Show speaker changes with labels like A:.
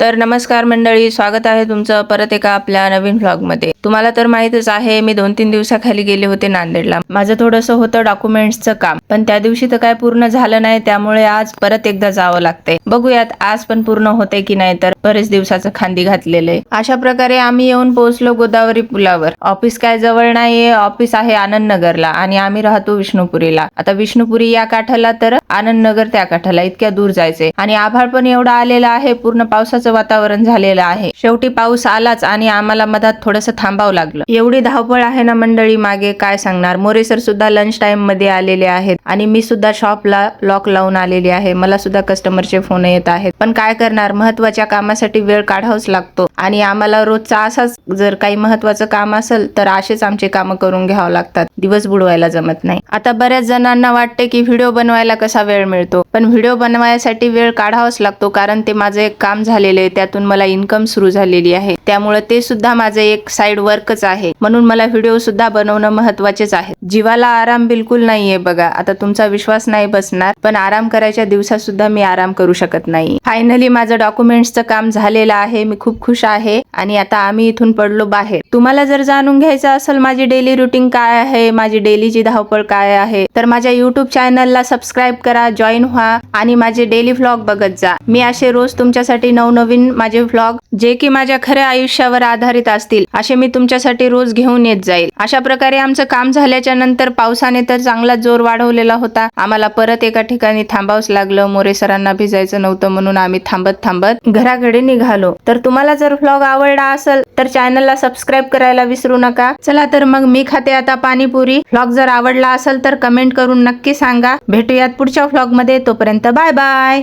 A: तर नमस्कार मंडळी स्वागत आहे तुमचं परत एका आपल्या नवीन व्लॉगमध्ये तुम्हाला तर माहितच आहे मी दोन तीन दिवसाखाली गेले होते नांदेडला. माझं थोडंसं होतं डॉक्युमेंट्सचं काम पण त्या दिवशी तर काय पूर्ण झालं नाही त्यामुळे आज परत एकदा जावं लागते बघूयात आज पण पूर्ण होते की नाही तर बरेच दिवसाचं खांदी घातलेले अशा प्रकारे आम्ही येऊन पोहोचलो गोदावरी पुलावर. ऑफिस काय जवळ नाहीये ऑफिस आहे आनंदनगरला आणि आम्ही राहतो विष्णुपुरीला. आता विष्णुपुरी या काठाला तर आनंदनगर त्या काठाला इतक्या दूर जायचे आणि आभाळ पण एवढा आलेला आहे पूर्ण पावसाचं वातावरण झालेलं आहे. शेवटी पाऊस आलाच आणि आम्हाला मधात थोडंसं थांबावं लागलं. एवढी धावपळ आहे ना मंडळी मागे? काय सांगणार? मोरे सर सुद्धा लंच टाइममध्ये आलेले आहेत आणि मी सुद्धा शॉपला लॉक लावून आलेली आहे. मला सुद्धा कस्टमरचे फोन येत आहेत. पण काय करणार? महत्त्वाच्या कामासाठी वेळ काढावाच लागतो आणि आम्हाला रोजचा असाच जर काही महत्वाचं काम असेल तर असेच आमचे कामं करून घ्यावं लागतात. दिवस बुडवायला जमत नाही. आता बऱ्याच जणांना वाटते की व्हिडिओ बनवायला कसा वेळ मिळतो. पण व्हिडिओ बनवायसाठी वेळ काढावाच लागतो कारण ते माझं एक काम झालेलं आहे. त्यातून मला इन्कम सुरू झालेली आहे. त्यामुळे ते सुद्धा माझं एक साइड वर्कच आहे. म्हणून मला व्हिडिओ सुद्धा बनवणं महत्वाचेच आहे. जीवाला आराम बिलकुल नाहीये बघा. आता तुमचा विश्वास नाही बसणार. पण आराम करायच्या दिवसात सुद्धा मी आराम करू शकत नाही. फायनली माझं डॉक्युमेंट्सचं काम झालेलं आहे. मी खूप खुश आहे. आणि आता आम्ही इथून पडलो बाहेर. तुम्हाला जर जाणून घ्यायचं असेल माझी डेली रुटीन काय आहे? माझी डेलीची धावपळ काय आहे तर माझ्या युट्यूब चॅनलला सबस्क्राईब करा जॉईन व्हा आणि माझे डेली व्लॉग बघत जा. मी असे रोज तुमच्यासाठी नवनवीन माझे व्लॉग जे की माझ्या खऱ्या आयुष्यावर आधारित असतील असे मी तुमच्यासाठी रोज घेऊन येत जाईल. अशा प्रकारे आमचं काम झाल्याच्यानंतर पावसाने तर चांगला जोर वाढवलेला होता. आम्हाला परत एका ठिकाणी थांबावंच लागलं. मोरे सरांना भिजायचं नव्हतं म्हणून आम्ही थांबत थांबत घराकडे निघालो. तर तुम्हाला जर व्लॉग आवडला असेल तर चॅनलला सबस्क्राईब करायला विसरू नका. चला तर मग मी खाते आता पाणीपुरी. व्लॉग जर आवडला असेल तर कमेंट करून नक्की सांगा. भेटूयात पुढच्या व्लॉगमध्ये. तोपर्यंत बाय बाय